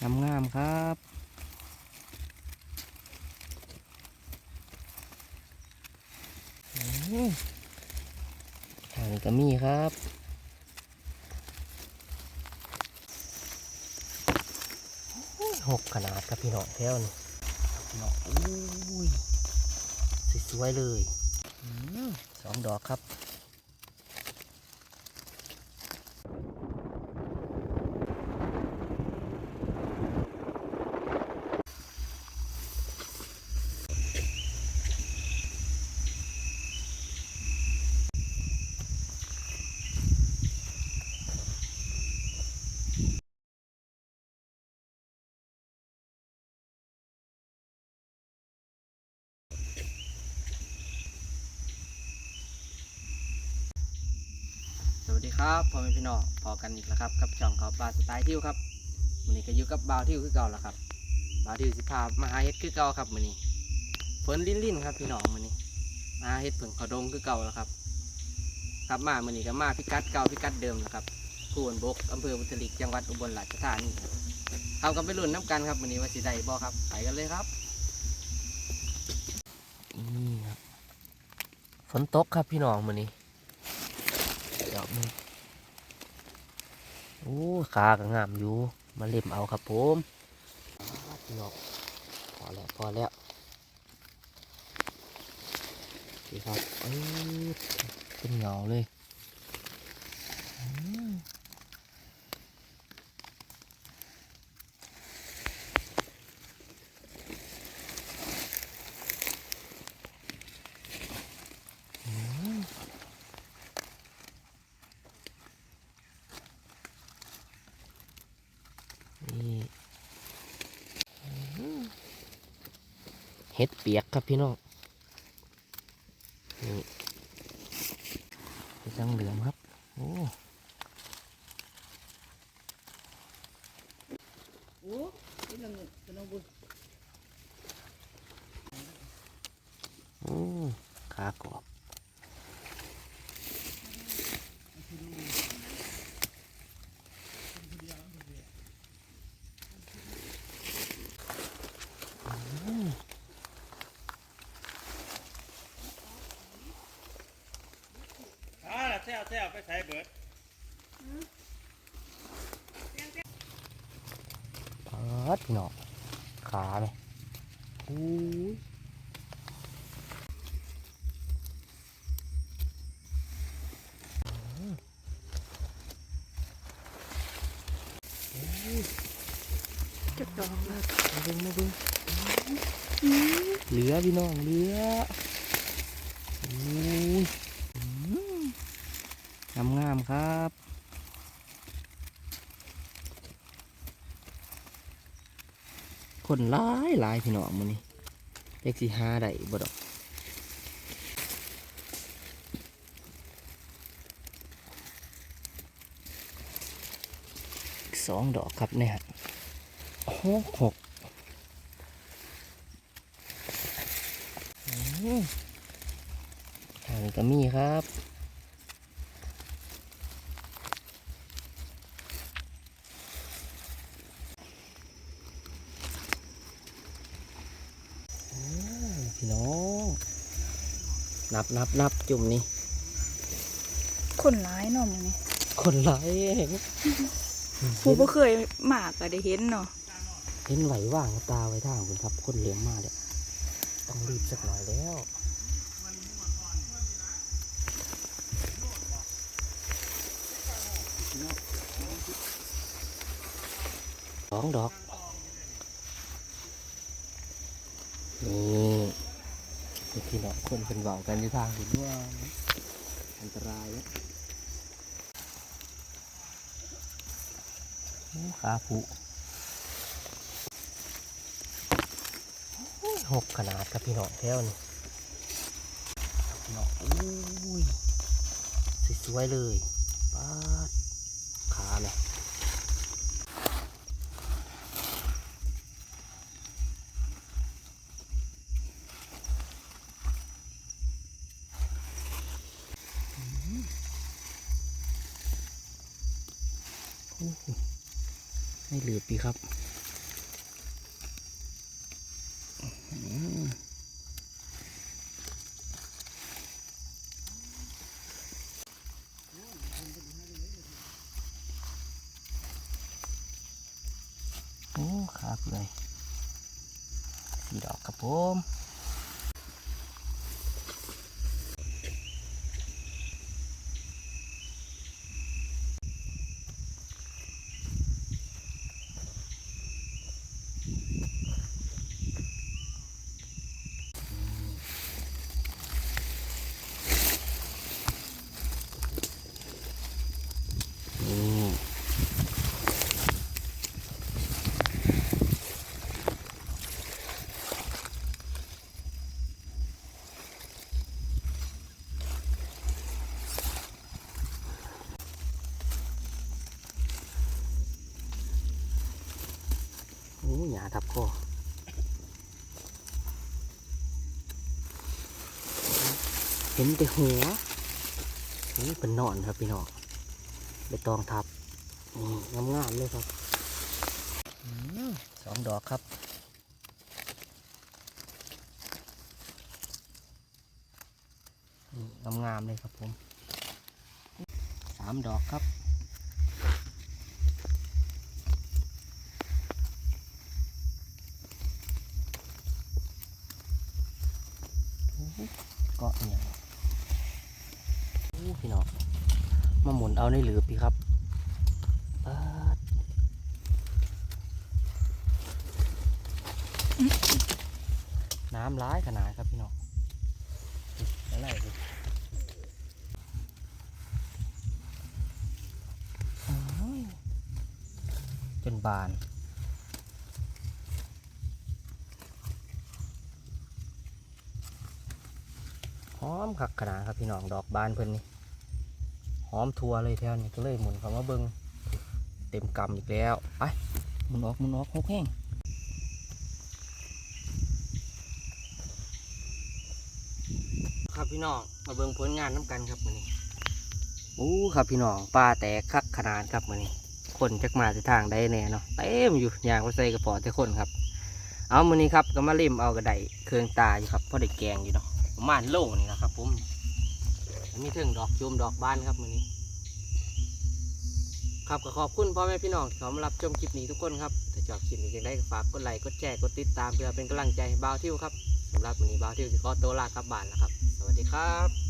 งามงามๆครับอืมทางนี้ก็มีครับหกขนาดครับพี่น้องแถวนี่พี่น้องอุ้ยสวยๆเลยสองดอกครับ ครับพ่อแม่พี่น้องพอกันอีกแล้วครับกับช่องเขาปลาสไตล์ทิวครับวันนี้ก็อยู่กับบ่าวทิวคือเก่าแล้วครับบ่าวทิวสิพามาหาเฮ็ดคือเก่าครับมื้อนี้ฝนลิ้นลิ้นครับพี่น้องมื้อนี้มาหาเฮ็ดผึ่งเขาดงคือเก่าแล้วครับ ครับมามื้อนี้ก็มาพิกัดเก่าพิกัดเดิมนะครับคูนบกอำเภอบุตริกจังหวัดอุบลราชธานีครับก็ไปลุ้นน้ำกันครับมื้อนี้ว่าสิได้บ่ครับไปกันเลยครับนี่ครับฝนตกครับพี่น้องมื้อนี้ดอกหนึง อ้ขาก็งามอยู่ มาเล็มเอาครับผมพี่น้องพอแล้วพอแล้วดีครับเอ้ยเป็นเหงาเลย นี่เห็ดเปียกครับพี่น้องนี่เห็ดจังเหลือมครับ โอ้โอ้ยนังเป็นน้องบุญ โอ้ขากรอบอื้อ อ่า แซวไปใส่เบิดเปิดพี่น้องขาไหมอู้ยอื้อเก็บดอกเลยมาเบิ่งมาเบิ่งเหลือพี่น้องเหลืออู้ย ครับ คนหลายหลายพี่น้องมื้อนี้เล็กสิหาได้บ่ดอกสองดอกครับเนี่ยหกหกอืมทางนี้ก็มีครับ พี่น้อง นับนับนับจุ่มนี่คนร้ายเนาะมึงนี่คนหลายเองผู้บ่เคยมากก็ได้เห็นเนาะเห็นไหวว่างตาไว้ทางคุณครับ คนเหลี้ยงมาเลยต้องรีบสักหน่อยแล้วสองดอกนี่นี่ พี่น้องคนเป็นเบากันอยู่ทางเห็นว่าอันตรายแล้วขาผุหกขนาดครับพี่น้องแถวนี่พี่น้องอุ้ยสวยๆเลยป้า ไม่เหลือปีครับโอ้ขาเปื่ยสีดอกครับผมาทับคอเห็นแต่หัวนี่เป็นนอนครับพี่น้องใบตองทับนี่งามๆเลยครับสองดอกครับนี่งามๆเลยครับผมสามดอกครับโอ้โหเกาะเนี่ยโอ้พี่น้อง มาหมุนเอาในหลืบพี่ครับน้ำร้ายขนาดครับพี่น้องอะไรสิโอ้ยจนบาน หอมคักขนาดครับพี่น้องดอกบานเพิ่นนี่ หอมทัวเลยแถวนี้ก็เลยหมุนเขามาเบิงเต็มกำอีกแล้วไปหมุนออกหมุนออกหกแห้งครับพี่น้องมาเบิงผลงานน้ำกันครับมือนี้อู้ครับพี่น้องปลาแตกคักขนาดครับมือนี้คนจักมาที่ทางได้แน่เนาะเต็มอยู่ยางว่าใส่กระป๋อแต่คนครับ เอามือนี้ครับก็มาเล่มเอากระไดเครื่องตาอยู่ครับเพราะได้แกงอยู่เนาะประมาณโลนี่นะครับผม มีถึงดอกจุมดอกบานครับมือนี้ ครับก็ขอบคุณพ่อแม่พี่น้องที่เขามารับชมคลิปนี้ทุกคนครับถ้าชอบคลิปนี้ยังได้ฝากกดไลค์กดแชร์กดติดตามเพื่อเป็นกำลังใจให้บ่าวทิวครับสำหรับวันนี้บ่าวทิวจะขอตัวลาครับบ้านแล้วครับ สวัสดีครับ